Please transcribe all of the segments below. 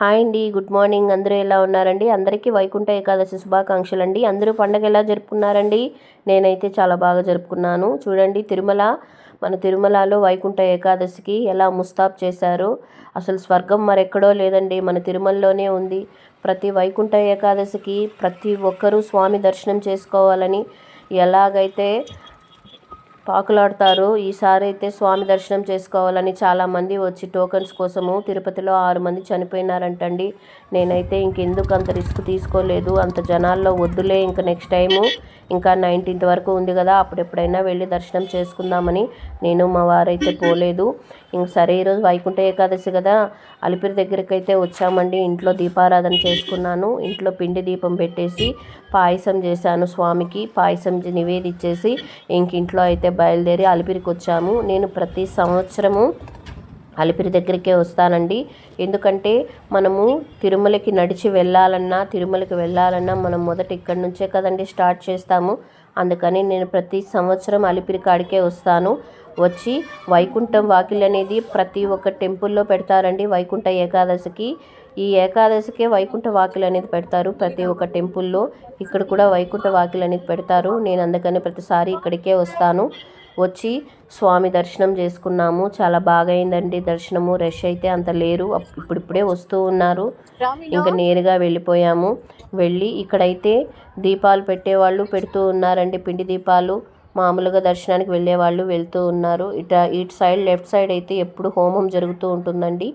Hi అండి good morning. అందరూ ఎలా ఉన్నారండి? అందరికీ వైకుంఠ ఏకాదశి శుభాకాంక్షలు అండి అందరూ పండగ ఎలా జరుపుకున్నారండి? నేనైతే చాలా బాగా జరుపుకున్నాను. చూడండి తిరుమల మన తిరుమలలో వైకుంఠ ఏకాదశికి ఎలా ముస్తాబ్ చేశారు. అసలు స్వర్గం మరెక్కడో లేదండి మన తిరుమలలోనే ఉంది. ప్రతి వైకుంఠ ఏకాదశికి ప్రతి ఒక్కరూ స్వామి దర్శనం చేసుకోవాలని ఎలాగైతే పాకులాడతారు. ఈసారి అయితే స్వామి దర్శనం చేసుకోవాలని చాలామంది వచ్చి టోకన్స్ కోసము తిరుపతిలో ఆరు మంది చనిపోయినారంటండి. నేనైతే ఇంకెందుకు అంత రిస్క్ తీసుకోలేదు. అంత జనాల్లో వద్దులే ఇంక నెక్స్ట్ టైము. ఇంకా నైన్టీన్త్ వరకు ఉంది కదా అప్పుడెప్పుడైనా వెళ్ళి దర్శనం చేసుకుందామని నేను మా వారైతే పోలేదు. ఇంక సరే ఈరోజు వైకుంఠ ఏకాదశి కదా అలిపిరి దగ్గరికి అయితే వచ్చామండి. ఇంట్లో దీపారాధన చేసుకున్నాను. ఇంట్లో పిండి దీపం పెట్టేసి పాయసం చేశాను స్వామికి. పాయసం నివేదించేసి ఇంక ఇంట్లో అయితే బయలుదేరి అలిపిరికి వచ్చాము నేను ప్రతి సంవత్సరము అలిపిరి దగ్గరికే వస్తానండి. ఎందుకంటే మనము తిరుమలకి నడిచి వెళ్ళాలన్నా తిరుమలకి వెళ్ళాలన్నా మనం మొదట ఇక్కడి నుంచే కదండి స్టార్ట్ చేస్తాము. అందుకని నేను ప్రతి సంవత్సరం అలిపిరి కాడికే వస్తాను. వచ్చి వైకుంఠం వాకిల్ అనేది ప్రతి ఒక్క టెంపుల్లో పెడతారండి. వైకుంఠ ఏకాదశికి. ఈ ఏకాదశికే వైకుంఠ వాకిల్ అనేది పెడతారు ప్రతి ఒక్క టెంపుల్లో. ఇక్కడ కూడా వైకుంఠ వాకిల్ అనేది పెడతారు. నేను అందుకని ప్రతిసారి ఇక్కడికే వస్తాను. వచ్చి స్వామి దర్శనం చేసుకున్నాము. చాలా బాగా అయిందండి దర్శనము. రష్ అయితే అంత లేరు. ఇప్పుడిప్పుడే వస్తూ ఉన్నారు. ఇంకా నేరుగా వెళ్ళిపోయాము. వెళ్ళి ఇక్కడైతే దీపాలు పెట్టేవాళ్ళు పెడుతూ ఉన్నారండి. పిండి దీపాలు మామూలుగా దర్శనానికి వెళ్ళే వాళ్ళు వెళ్తూ ఉన్నారు. ఇట ఇటు సైడ్ లెఫ్ట్ సైడ్ అయితే ఎప్పుడు హోమం జరుగుతూ ఉంటుందండి.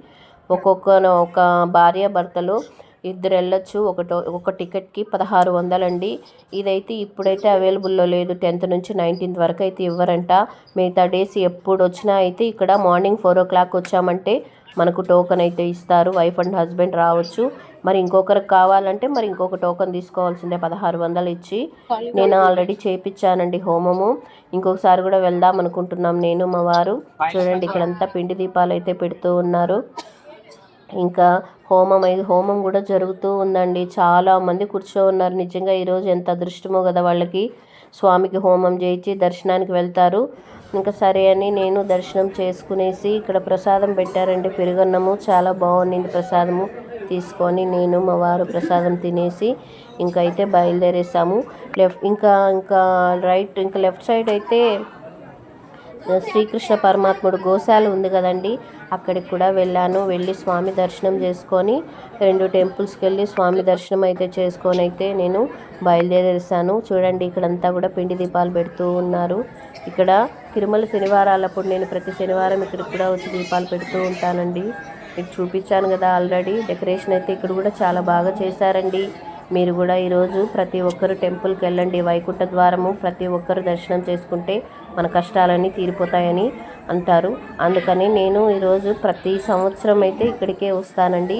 ఒక్కొక్క ఒక భార్య భర్తలు ఇద్దరు వెళ్ళొచ్చు ఒక ఒక టికెట్కి పదహారు వందలండి. ఇదైతే ఇప్పుడైతే అవైలబుల్లో లేదు. టెన్త్ నుంచి నైన్టీన్త్ వరకు అయితే ఇవ్వరంట. మిగతా డేస్ ఎప్పుడు వచ్చినా అయితే ఇక్కడ మార్నింగ్ ఫోర్ ఓ క్లాక్ వచ్చామంటే మనకు టోకెన్ అయితే ఇస్తారు. వైఫ్ అండ్ హస్బెండ్ రావచ్చు. మరి ఇంకొకరికి కావాలంటే మరి ఇంకొక టోకెన్ తీసుకోవాల్సిందే. పదహారు వందలు ఇచ్చి నేను ఆల్రెడీ చేపించానండి హోమము. ఇంకొకసారి కూడా వెళ్దాం అనుకుంటున్నాం నేను మా వారు. చూడండి ఇక్కడంతా పిండి దీపాలు అయితే పెడుతూ ఉన్నారు. ఇంకా హోమం అయితే హోమం కూడా జరుగుతూ ఉందండి. చాలా మంది కూర్చో ఉన్నారు నిజంగా ఈరోజు ఎంత అదృష్టమో కదా వాళ్ళకి. స్వామికి హోమం చేయించి దర్శనానికి వెళ్తారు. ఇంకా సరే అని నేను దర్శనం చేసుకునేసి ఇక్కడ ప్రసాదం పెట్టారండి. పెరుగన్నము చాలా బాగుంది ప్రసాదము. తీసుకొని నేను మా వారు ప్రసాదం తినేసి ఇంకా అయితే బయలుదేరేసాము. లెఫ్ట్ ఇంకా ఇంకా రైట్ ఇంకా లెఫ్ట్ సైడ్ అయితే శ్రీకృష్ణ పరమాత్ముడు గోశాల ఉంది కదండి. అక్కడికి కూడా వెళ్ళాను. వెళ్ళి స్వామి దర్శనం చేసుకొని రెండు టెంపుల్స్కి వెళ్ళి స్వామి దర్శనం అయితే చేసుకొని అయితే నేను బయలుదేరేసాను చూడండి ఇక్కడంతా కూడా పిండి దీపాలు పెడుతూ ఉన్నారు. ఇక్కడ తిరుమల శనివారాలప్పుడు నేను ప్రతి శనివారం ఇక్కడికి కూడా వచ్చి దీపాలు పెడుతూ ఉంటానండి. మీకు చూపించాను కదా ఆల్రెడీ. డెకరేషన్ అయితే ఇక్కడ కూడా చాలా బాగా చేశారండి. మీరు కూడా ఈరోజు ప్రతి ఒక్కరు టెంపుల్కి వెళ్ళండి వైకుంఠ ద్వారము ప్రతి ఒక్కరు దర్శనం చేసుకుంటే మన కష్టాలన్నీ తీరిపోతాయని అంటారు. అందుకని నేను ఈరోజు ప్రతి సంవత్సరం అయితే ఇక్కడికే వస్తానండి.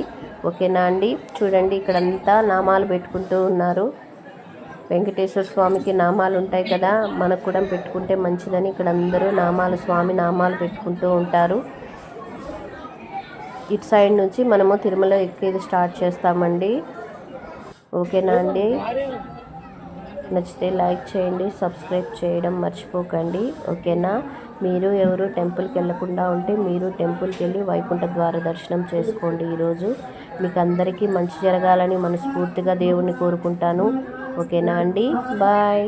ఓకేనా అండి? చూడండి ఇక్కడంతా నామాలు పెట్టుకుంటూ ఉన్నారు. వెంకటేశ్వర స్వామికి నామాలు ఉంటాయి కదా మనకు కూడా పెట్టుకుంటే మంచిదని ఇక్కడ అందరూ నామాలు స్వామి నామాలు పెట్టుకుంటూ ఉంటారు. ఇటు సైడ్ నుంచి మనము తిరుమల ఎక్కేది స్టార్ట్ చేస్తామండి. ఓకేనా అండి? నచ్చితే లైక్ చేయండి సబ్స్క్రైబ్ చేయడం మర్చిపోకండి. ఓకేనా? మీరు ఎవరు టెంపుల్కి వెళ్ళకుండా ఉంటే మీరు టెంపుల్కి వెళ్ళి వైకుంఠ ద్వార దర్శనం చేసుకోండి ఈరోజు. మీకు అందరికీ మంచి జరగాలని మనస్ఫూర్తిగా దేవుణ్ణి కోరుకుంటాను. ఓకేనా అండి? బాయ్.